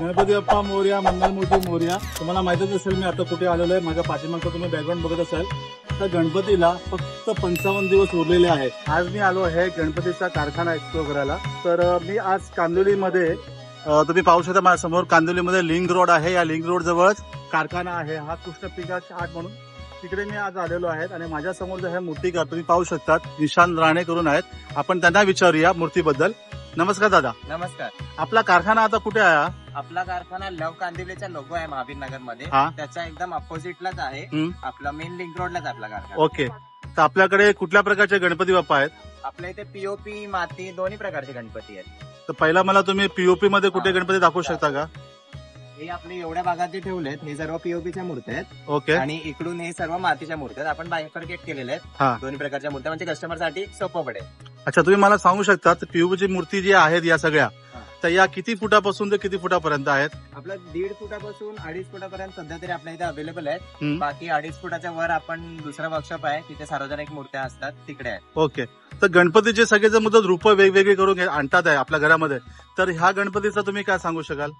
गणपती बाप्पा मोर्या मंगलमूर्ती मोर्या. तुम्हाला माहितच असेल मी आता कुठे आलेलो आहे. माझ्या पाठीमागचा तुम्ही बॅकग्राऊंड बघत असाल. तर गणपतीला फक्त पंचावन्न दिवस उरलेले आहेत. आज मी आलो आहे गणपतीचा कारखाना एक्सप्लोर करायला. तर मी आज कांदिवलीमध्ये तुम्ही पाहू शकता माझ्यासमोर कांदिवलीमध्ये लिंक रोड आहे. या लिंक रोड जवळच कारखाना आहे. हा कृष्ण पिकाची आठ म्हणून. तिकडे मी आज आलेलो आहे आणि माझ्यासमोर जे आहे मूर्तिकार. तुम्ही पाहू शकतात निशांत राणे करून आहेत. आपण त्यांना विचारूया मूर्तीबद्दल. नमस्कार दादा. नमस्कार. आपला कारखाना आता कुठे आहे? आपला कारखाना लव कांदिवलीचा लोगो आहे महावीर नगरमध्ये हा. त्याच्या एकदम अपोजिटलाच आहे. आपला मेन लिंक रोडलाच आपला कारखाना. ओके. तर आपल्याकडे कुठल्या प्रकारचे गणपती बाप्पा आहेत? आपल्या इथे पीओपी माती दोन्ही प्रकारचे गणपती आहेत. तर पहिला मला तुम्ही पीओपी मध्ये कुठे हा. गणपती दाखवू शकता का? हे आपले एवढ्या भागात जे ठेवलेत हे सर्व पीओपीच्या मूर्त्या आहेत. ओके. आणि इकडून हे सर्व मातीच्या मूर्त्या आहेत. आपण बायफर्केट केलेले आहेत. हा. दोन्ही प्रकारच्या मूर्त्या. म्हणजे कस्टमरसाठी सोपं पडेल. अच्छा तुम्ही मला सांगू शकता पीओपीची मूर्ती जी आहेत या सगळ्या. तर या किती फुटापासून ते किती फुटापर्यंत आहेत? आपलं दीड फुटापासून अडीच फुटापर्यंत सध्या तरी आपल्या इथे अवेलेबल आहेत. बाकी अडीच फुटाच्या वर आपण दुसरा वर्कशॉप आहे तिथे सार्वजनिक मूर्त्या असतात तिकडे आहे ओके. तर गणपतीचे सगळे जर मुदत रूप वेगवेगळे करून आणतात आहे आपल्या घरामध्ये. तर ह्या गणपतीचं तुम्ही काय सांगू शकाल?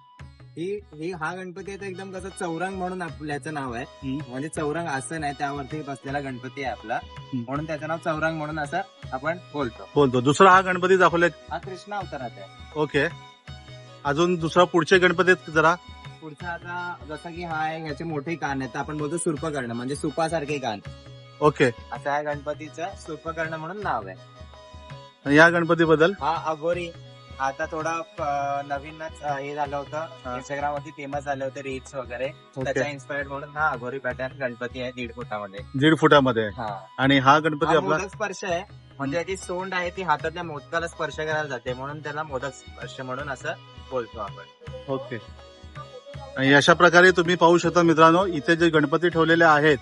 ही ही हा गणपती आहे तो एकदम कसं चौरंग म्हणून आपल्याचं नाव आहे. हम्म. म्हणजे चौरंग असं नाही त्यावरती बसलेला गणपती आहे आपला. म्हणून त्याचं नाव चौरंग म्हणून असं आपण बोलतो. बोलतो. दुसरा हा गणपती दाखवले हा कृष्ण अवतारात आहे. ओके. अजून दुसरा पुढचे गणपती आहेत जरा. पुढचा आता जसं की हा आहे ह्याचे मोठे कान आहेत तर आपण बोलतो सुर्पकर्ण म्हणजे सुपासारखे कान. ओके. असं या गणपतीचं सुर्पकर्ण म्हणून नाव आहे. आणि या गणपतीबद्दल? हा अघोरी. आता थोडा नवीनच हे झालं होतं. हा. इंस्टाग्राम वरती फेमस झाले होते रील्स वगैरे. त्याच्या इन्स्पायर्ड म्हणून हा अघोरी पॅटर्न गणपती आहे दीड फुटामध्ये. दीड फुटामध्ये. हा. आणि हा गणपती हा आपला मोदक स्पर्श आहे. म्हणजे याची सोंड आहे ती हातातल्या मोदकाला स्पर्श करायला जाते. म्हणून त्याला मोदक स्पर्श म्हणून असं बोलतो आपण. ओके आणि अशा प्रकारे तुम्ही पाहू शकता मित्रांनो इथे जे गणपती ठेवलेले आहेत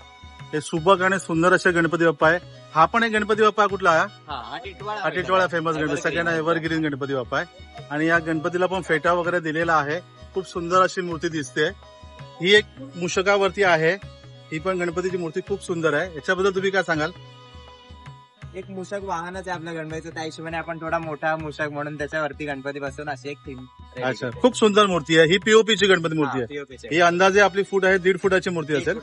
ते सुबक आणि सुंदर असे गणपती बाप्पा आहे. हा पण एक गणपती बाप्पा कुठला? आहे हा हा टिटवाळा हा टिटवाळा फेमस गणपती. सगळ्यांना एव्हरग्रीन गणपती बाप्पा आहे. आणि या गणपतीला पण फेटा वगैरे दिलेला आहे. खूप सुंदर अशी मूर्ती दिसते. ही एक मुशकावरती आहे. ही पण गणपतीची मूर्ती खूप सुंदर आहे. याच्याबद्दल तुम्ही काय सांगाल? एक मूषक वाहनच आहे आपल्या गणपतीचं. त्या हिशोबाने आपण थोडा मोठा मूषक म्हणून त्याच्यावरती गणपती बसून अशी एक थीम अच्छा. खूप सुंदर मूर्ती आहे. ही पीओपीची गणपती मूर्ती आहे. ही अंदाजे आपली फूट आहे दीड फुटाची मूर्ती असेल?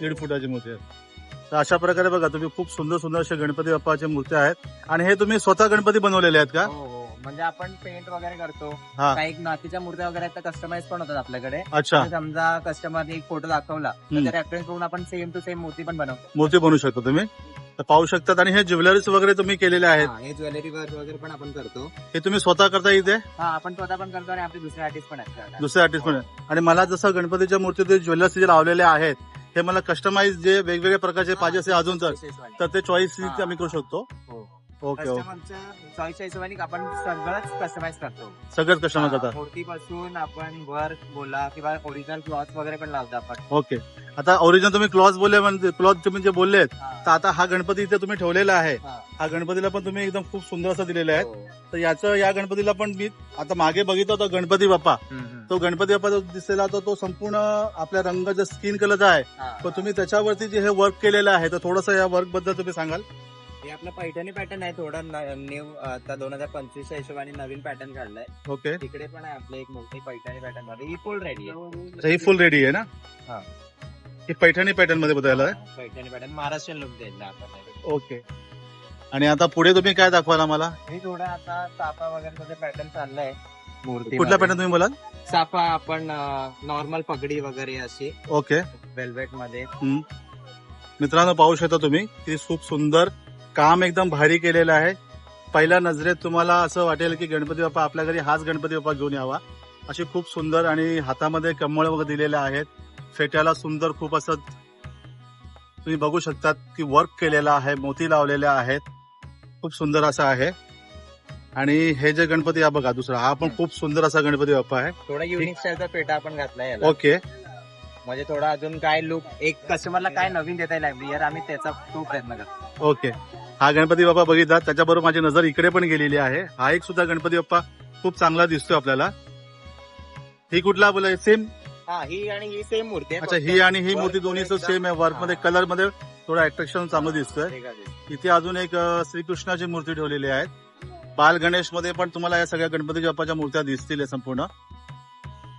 दीड फुटाची मूर्ती आहे. तर अशा प्रकारे बघा तुम्ही खूप सुंदर सुंदर असे गणपती बाप्पाच्या मूर्त्या आहेत. आणि हे तुम्ही स्वतः गणपती बनवलेले आहेत का? हो हो. म्हणजे आपण पेंट वगैरे करतो. हा. काही नातीच्या मूर्त्या वगैरे आहेत त्या कस्टमाइज पण होतात आपल्याकडे. अच्छा. तर समजा कस्टमरने एक फोटो दाखवला हम्म. तर रेफरन्स करून आपण सेम टू सेम मूर्ती पण बनवतो. मूर्ती बनवू शकता तुम्ही? तर पाहू शकतात आणि हे ज्वेलरीज वगैरे तुम्ही केलेले आहेत हा, हे ज्वेलरी वर्क वगैरे पण आपण करतो हे तुम्ही स्वतः करता इथे हा आपण स्वतः पण करतो आणि आपले दुसरे आर्टिस्ट पण आहेत दुसरे आर्टिस्ट पण आहेत. आणि मला जसं गणपतीच्या मूर्ती ज्वेलर्स जे लावलेले आहेत हे मला कस्टमाइज जे वेगवेगळ्या प्रकारचे पाहिजे असे अजून तर. तर ते चॉईस. आम्ही करू शकतो हो. ओके ओके कस्टमरच्या चॉईसच्या हिशोबाने आपण सगळंच कस्टमाइज करतो सगळंच कस्टमर करतात मूर्तीपासून आपण वर्क बोला किंवा ओरिजिनल क्लॉथ वगैरे पण लावतो आपण ओके आता ओरिजिनल तुम्ही क्लॉथ बोलले म्हणजे क्लॉथ तुम्ही जे बोललेत हा. तर आता हा गणपती इथे तुम्ही ठेवलेला आहे हा. हा गणपतीला पण तुम्ही एकदम खूप सुंदर असं दिलेलं आहे हो. तर याचं या गणपतीला पण मी आता मागे बघितलं होतं गणपती बाप्पा. तो गणपती बाप्पा जो दिसलेला तो तो संपूर्ण आपल्या रंगाचा स्किन कलरचा आहे हा. पण तुम्ही त्याच्यावरती जे हे वर्क केलेलं आहे तर थोडंसं या वर्कबद्दल तुम्ही सांगाल आपलं पैठणी पॅटर्न आहे थोडं न्यू आता दोन हजार पंचवीसच्या हिशोबाने नवीन पॅटर्न काढलाय. ओके. तिकडे पण आहे आपलं एक मोठी पैठणी पॅटर्नमध्ये. ही फुल रेडी आहे. ही फुल रेडी आहे ना? हा. ही पैठणी पॅटर्नमध्ये बदलायला आहे? पैठणी पॅटर्न महाराष्ट्रीयन लुक द्यायला आपण. ओके. आणि आता पुढे तुम्ही काय दाखवाल आम्हाला? हे थोडं आता साफा वगैरे पॅटर्न चाललाय. मूर्ती कुठला पॅटर्न तुम्ही बोलाल? साफा आपण नॉर्मल पगडी वगैरे अशी. ओके. वेल्वेटमध्ये. मित्रांनो पाहू शकता तुम्ही की खूप सुंदर काम एकदम भारी केलेलं आहे. पहिल्या नजरेत तुम्हाला असं वाटेल की गणपती बाप्पा आपल्या घरी हाच गणपती बाप्पा घेऊन यावा. अशी खूप सुंदर आणि हातामध्ये कमळ वगैरे दिलेले आहेत. फेट्याला सुंदर खूप असं तुम्ही बघू शकतात की वर्क केलेलं आहे मोती लावलेले आहेत. खूप सुंदर असं आहे. आणि हे जे गणपती हा बघा दुसरा हा पण खूप सुंदर असा गणपती बाप्पा आहे. थोडा युनिक स्टाईलचा पेटा आपण घातलाय याला. ओके. म्हणजे थोडा अजून काय लुक एक कस्टमरला काय नवीन देता येईल यार आम्ही त्याचा तो प्रयत्न करतो. ओके. हा गणपती बाप्पा बघितला. त्याच्याबरोबर माझी नजर इकडे पण गेलेली आहे. हा एक सुद्धा गणपती बाप्पा खूप चांगला दिसतोय आपल्याला. ही कुठला बोला सेम हा ही आणि ही सेम मूर्ती अच्छा ही आणि ही मूर्ती दोन्ही एकदम- सेम आहे. वर्कमध्ये. कलरमध्ये थोडं अट्रॅक्शन चांगलं दिसतंय. इथे अजून एक श्रीकृष्णाची मूर्ती ठेवलेली आहे. बाल गणेशमध्ये पण तुम्हाला या सगळ्या गणपती बाप्पाच्या मूर्त्या दिसतील संपूर्ण.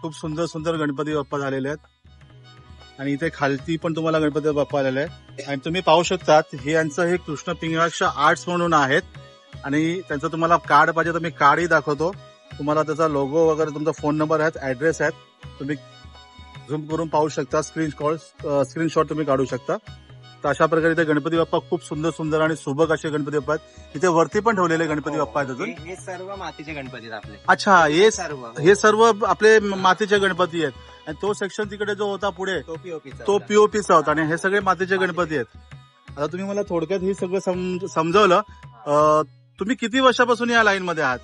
खूप सुंदर सुंदर गणपती बाप्पा झालेले आहेत. आणि इथे खालती पण तुम्हाला गणपती बाप्पा आलेला आहे आणि तुम्ही पाहू शकतात हे यांचं हे कृष्ण पिंगळाक्ष आर्ट्स म्हणून आहेत. आणि त्यांचं तुम्हाला कार्ड पाहिजे तर मी कार्डही दाखवतो. तुम्हाला त्याचा लोगो वगैरे तुमचा फोन नंबर आहेत ऍड्रेस आहेत. तुम्ही झूम करून पाहू शकता स्क्रीन कॉल स्क्रीनशॉट तुम्ही काढू शकता. तर अशा प्रकारे इथे गणपती बाप्पा खूप सुंदर सुंदर आणि सुबक असे गणपती बाप्पा आहेत. इथे वरती पण ठेवलेले गणपती बाप्पा आहेत अजून. हे- हे सर्व मातीचे गणपती आहेत आपले. अच्छा हे सर्व हे. सर्व आपले मातीचे गणपती आहेत. आणि तो सेक्शन तिकडे जो होता पुढे तो पीओपीचा तो पीओपीचा होता आणि हे सगळे मातीचे गणपती आहेत. आता तुम्ही मला थोडक्यात हे सगळं सम- समजवलं. तुम्ही किती वर्षापासून या लाईन मध्ये आहात?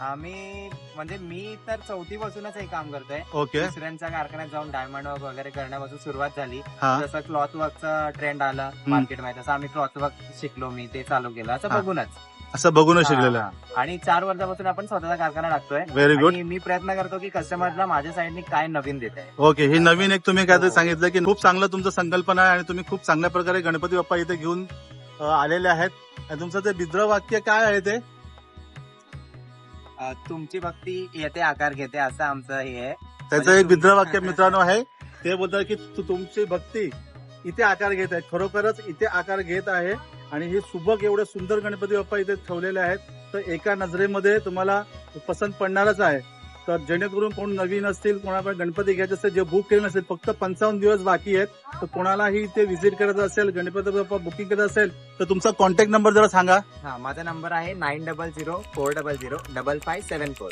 आम्ही म्हणजे मी तर चौथी पासूनच हे काम करतोय. ओके. दुसऱ्यांच्या कारखान्यात जाऊन डायमंड वर्क वगैरे करण्यापासून सुरुवात झाली. हा. जसं क्लॉथ वर्कचा ट्रेंड आला मार्केटमध्ये तसं आम्ही क्लॉथ वर्क शिकलो मी ते चालू केलं. असं हा. बघूनच. असं बघूनच शिकलेलं हा, हा. आणि चार वर्षापासून आपण स्वतःचा कारखाना टाकतोय. व्हेरी गुड आणि मी प्रयत्न करतो की कस्टमरला माझ्या साईडने काय नवीन देत आहे ओके. ही नवीन एक तुम्ही काहीतरी हो. सांगितलं की खूप चांगलं तुमचं संकल्पना आहे आणि तुम्ही खूप चांगल्या प्रकारे गणपती बाप्पा इथे घेऊन अं, आलेले आहेत. आणि तुमचं ते बिद्र वाक्य काय आहे ते? तुमची भक्ती येते आकार घेते असं आमचं हे आहे. त्याचं म्हणजे एक तुम्ही- वाक्य मित्रांनो आहे ते बोलतात की तु- तुमची भक्ती इथे आकार घेत आहे. खरोखरच इथे आकार घेत आहे आणि हे सुबक एवढे सुंदर गणपती बाप्पा इथे ठेवलेले आहेत तर एका नजरेमध्ये तुम्हाला पसंत पडणारच आहे. तर जेणेकरून कोण नवीन असतील कोणाला गणपती घ्यायचे असेल जे बुक केले नसेल फक्त पंचावन्न दिवस बाकी आहेत तर कोणालाही इथे व्हिजिट करायचं असेल गणपती बाप्पा बुकिंग करायचं असेल तर तुमचा कॉन्टॅक्ट नंबर जरा सांगा. हा माझा नंबर आहे nine double zero four double zero double five seven four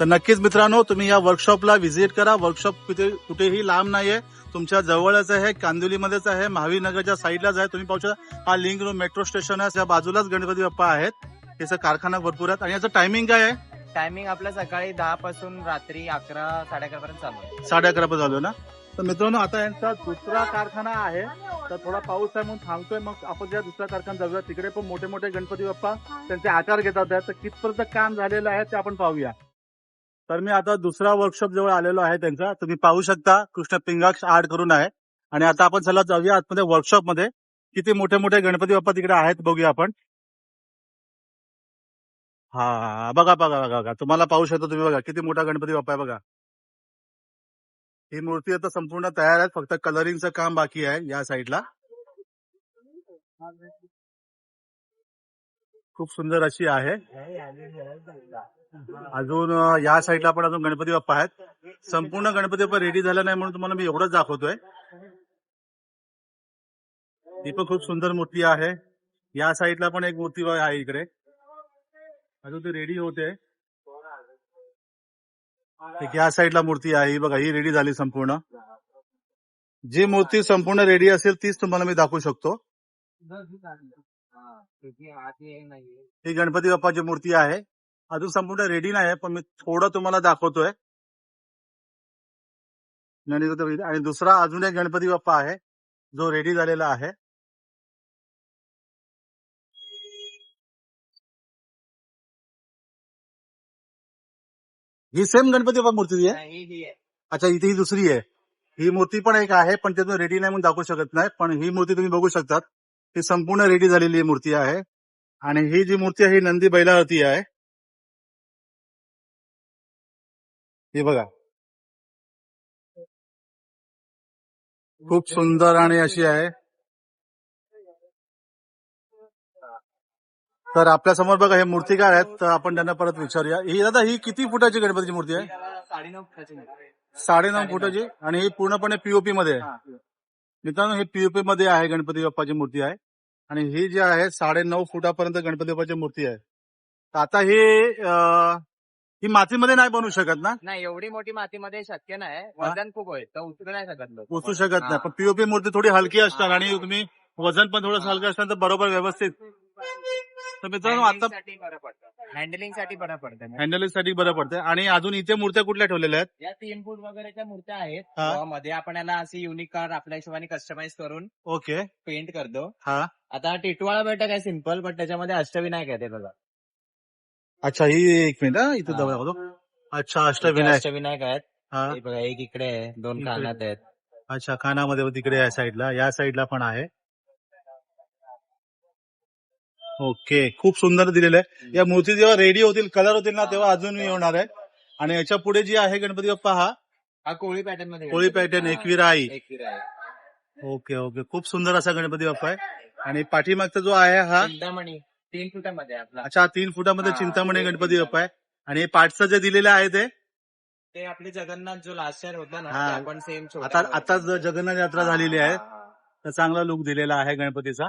तर नक्कीच मित्रांनो तुम्ही या वर्कशॉपला व्हिजिट करा. वर्कशॉप कुठे कुठेही लांब नाहीये. तुमच्या जवळच आहे कांदिवलीमध्येच आहे महावीरनगरच्या साईडलाच आहे. तुम्ही पाहू शकता हा लिंक रोड मेट्रो स्टेशन आहे. त्या बाजूलाच गणपती बाप्पा आहेत. याचा कारखाना भरपूर आहेत. आणि याचं टायमिंग काय आहे? टायमिंग आपला सकाळी दहा पासून रात्री अकरा साडे अकरा पर्यंत चालू आहे. साडे अकरा पर्यंत झालो ना? तर मित्रांनो आता यांचा दुसरा कारखाना आहे. तर थोडा पाऊस आहे म्हणून थांबतोय. मग आपण ज्या दुसऱ्या कारखान्यात जाऊया तिकडे पण मोठे मोठे गणपती बाप्पा त्यांचे आकार घेतात. तर कितपर्यंत काम झालेलं आहे ते आपण पाहूया. तर मी आता दुसरा वर्कशॉप जवळ आलेलो आहे त्यांचा. तुम्ही पाहू शकता कृष्ण पिंगाक्ष आर्ट करून आहे. आणि आता आपण चला जाऊया आतमध्ये वर्कशॉपमध्ये. किती मोठे मोठे गणपती बाप्पा तिकडे आहेत बघूया आपण. हा बघा बघा बघा बघा. तुम्हाला पाहू शकता तुम्ही बघा किती मोठा गणपती बाप्पा आहे बघा. ही मूर्ती आता संपूर्ण तयार आहे फक्त कलरिंगचं काम बाकी आहे या साईडला. खूप सुंदर अशी आहे. अजून या साईडला पण अजून गणपती बाप्पा आहेत. संपूर्ण गणपती बाप्पा रेडी झाला नाही म्हणून तुम्हाला मी एवढंच दाखवतोय. ही पण खूप सुंदर मूर्ती आहे. या साईडला पण एक मूर्ती आहे इकडे. अजून ती रेडी होते या साईडला मूर्ती आहे. ही बघा ही रेडी झाली संपूर्ण. जी मूर्ती संपूर्ण रेडी असेल तीच तुम्हाला मी दाखवू शकतो. ही गणपती बाप्पाची मूर्ती आहे. अजून संपूर्ण रेडी नाही आहे पण मी थोडं तुम्हाला दाखवतोय. आणि आणि दुसरा अजून एक गणपती बाप्पा आहे जो रेडी झालेला आहे. ही सेम गणपती बाप्पा मूर्ती आहे? ही ही आहे. अच्छा इथे ही दुसरी आहे. ही मूर्ती पण एक आहे पण त्यातून रेडी नाही म्हणून दाखवू शकत नाही. पण ही मूर्ती तुम्ही बघू शकतात. ही संपूर्ण रेडी झालेली मूर्ती आहे. आणि ही जी मूर्ती आहे ही नंदी बैलावरती आहे. ही बघा. खूप सुंदर आणि अशी आहे. तर आपल्यासमोर बघा हे मूर्तिकार आहेत तर आपण त्यांना परत विचारूया. ही दादा ही किती फुटाची गणपतीची मूर्ती आहे? साडेनऊ फुटाची. साडेनऊ. फुटाची. आणि ही पूर्णपणे पीओपी मध्ये आहे. मित्रांनो ही पीओपी मध्ये आहे गणपती बाप्पाची मूर्ती आहे. आणि ही जी आहे साडेनऊ फुटापर्यंत गणपती बाप्पाची मूर्ती आहे. तर आता ही ही मातीमध्ये नाही बनवू शकत ना? नाही एवढी मोठी मातीमध्ये शक्य नाही. वजन खूप होईल तर उचलू नाही शकत उचलू शकत नाही. पण पीओपी मूर्ती थोडी हलकी असणार आणि तुम्ही वजन पण थोडंसं हलकं असणार तर बरोबर व्यवस्थित तर मित्रांनो आता साठी बरं पडतं. हँडलिंगसाठी बरं पडतं हँडलिंगसाठी बरं पडतंय आणि अजून इथे मूर्त्या कुठल्या ठेवलेल्या आहेत? या तीन फूट वगैरेच्या मूर्त्या आहेत. हा. मध्ये आपण याला अशी युनिक कार आपल्या हिशोबाने कस्टमाइज करून ओके पेंट करतो. हा. आता टिटवाळा बैठक आहे सिंपल पण त्याच्यामध्ये अष्टविनायक आहे ते बघा. अच्छा ही एक मिनिट हा इथे हा. दबा दाखवतो अच्छा इथे अष्टविनायक अष्टविनायक आहेत. हा. हे बघा एक इकडे आहे दोन इकडे. कानात आहेत. अच्छा खानामध्ये तिकडे या साईडला या साईडला पण आहे. ओके. खूप सुंदर दिलेलं आहे. या मूर्ती जेव्हा रेडी होतील कलर होतील ना तेव्हा अजून मी होणार आहे. आणि याच्यापुढे जी आहे गणपती बाप्पा हा? हा कोळी पॅटर्नमध्ये कोळी. पॅटर्न एकविरा आई एकविरा आहे ओके ओके. खूप सुंदर असा गणपती बाप्पा आहे. आणि पाठीमागचा जो आहे हा? चिंतामणी. तीन फुटामध्ये आहे आपला. अच्छा तीन फुटामध्ये हा, चिंतामणी गणपती बाप्पा आहे. आणि पाठचं जे दिलेलं आहे ते? ते आपले जगन्नाथ जो लास्ट इयर होता ना हा. ते आपण सेम आता आता ज- जगन्नाथ यात्रा झालेली आहे. तर चांगला लुक दिलेला आहे गणपतीचा.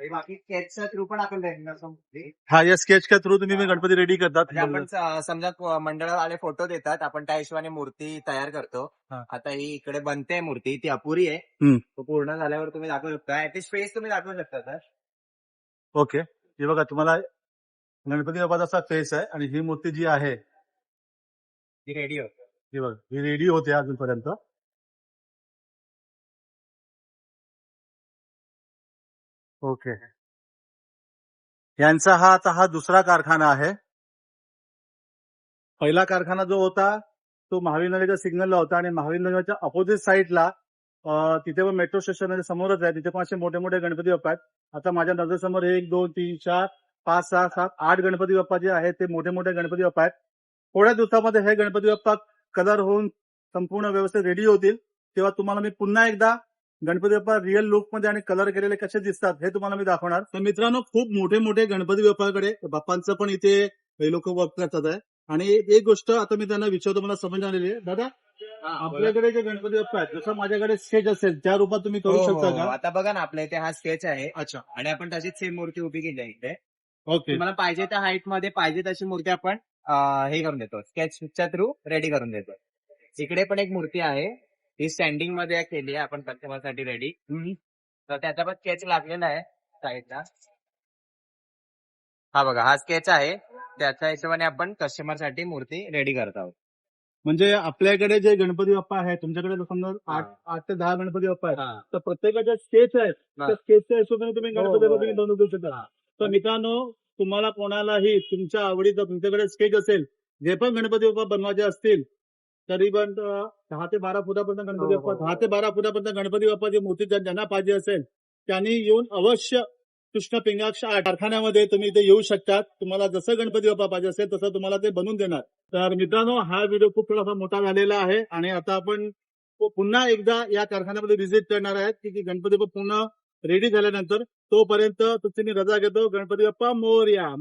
बाकी स्केचचा थ्रू पण आपण म्हणजे हा या स्केच का थ्रू तुम्ही गणपती रेडी करतात. आपण स- समजा क- मंडळावाले फोटो देतात आपण त्या हिशोबाने मूर्ती तयार करतो. हा. आता ही इकडे बनते मूर्ती ती अपुरी आहे. हम्म. तो पूर्ण झाल्यावर तुम्ही दाखवू शकता. ऍटलीस्ट फेस तुम्ही दाखवू शकता सर ओके. हे बघा तुम्हाला गणपती बाप्पाचा असा फेस आहे आणि ही मूर्ती जी आहे ती रेडी होते. ही बघा ही रेडी होते अजूनपर्यंत. ओके. यांचा हा आता हा दुसरा कारखाना आहे. पहिला कारखाना जो होता तो महावीर नगरच्या सिग्नलला होता आणि महावीर नगरच्या अपोजिट साईडला तिथे पण मेट्रो स्टेशन समोरच आहे. तिथे पण असे मोठे मोठे गणपती बाप्पा आहेत. आता माझ्या नजरेसमोर एक दोन तीन चार पाच सहा सात आठ गणपती बाप्पा जे आहेत ते मोठे मोठे गणपती बाप्पा आहेत. थोड्या दिवसामध्ये हे गणपती बाप्पा कलर होऊन संपूर्ण व्यवस्थित रेडी होतील. तेव्हा तुम्हाला मी पुन्हा एकदा गणपती बाप्पा रिअल लुकमध्ये आणि कलर केलेले कसे दिसतात हे तुम्हाला मी दाखवणार. तर मित्रांनो खूप मोठे मोठे गणपती बाप्पाकडे बाप्पांचं पण इथे हे लोक वर्क करतात आहे. आणि एक गोष्ट आता मी त्यांना विचारतो मला समज आलेली आहे. दादा आपल्याकडे जे गणपती बाप्पा आहेत जसं माझ्याकडे स्टेज असेल त्या रूपात तुम्ही करू हो, शकता हो. का? आता बघा ना आपल्या इथे हा स्केच आहे. अच्छा. आणि आपण तशीच सेम मूर्ती उभी केली आहे इथे. ओके. तुम्हाला पाहिजे त्या हाईटमध्ये पाहिजे तशी मूर्ती आपण अं, हे करून देतो. स्केचच्या थ्रू रेडी करून देतो. इकडे पण एक मूर्ती आहे. ती स्टँडिंगमध्ये केली आहे आपण कस्टमरसाठी रेडी तर त्याचा पण स्केच लागलेला आहे साईडला. हा बघा हा स्केच आहे. त्याच्या हिशोबाने आपण कस्टमरसाठी मूर्ती रेडी करत आहोत. म्हणजे आपल्याकडे जे गणपती बाप्पा आहेत तुमच्याकडे समजा आठ आठ ते दहा गणपती बाप्पा आहेत. तर प्रत्येकाच्या स्केच आहेत. हा. त्या स्केचच्या हिशोबाने तुम्ही हो, गणपती हो, बाप्पा आहे. बनवू शकता. तर मित्रांनो तुम्हाला कोणालाही तुमच्या आवडीचं तुमच्याकडे स्केच असेल जे पण गणपती बाप्पा बनवायचे असतील अं, दहा ते बारा फुटापर्यंत गणपती हो, बाप्पा हो, दहा ते बारा फुटापर्यंत गणपती बाप्पाची मूर्ती ज्या- ज्यांना पाहिजे असेल त्यांनी येऊन अवश्य कृष्ण पिंगाक्ष कारखान्यामध्ये तुम्ही इथे येऊ शकतात. तुम्हाला जसं गणपती बाप्पा पाहिजे असेल तसं तुम्हाला ते बनवून देणार. तर मित्रांनो हा व्हिडिओ खूप थोडासा मोठा झालेला आहे आणि आता आपण पुन्हा एकदा या कारखान्यामध्ये व्हिजिट करणार आहेत की की गणपती बाप्पा पुन्हा रेडी झाल्यानंतर तोपर्यंत तुमची मी रजा घेतो. गणपती बाप्पा मोरया.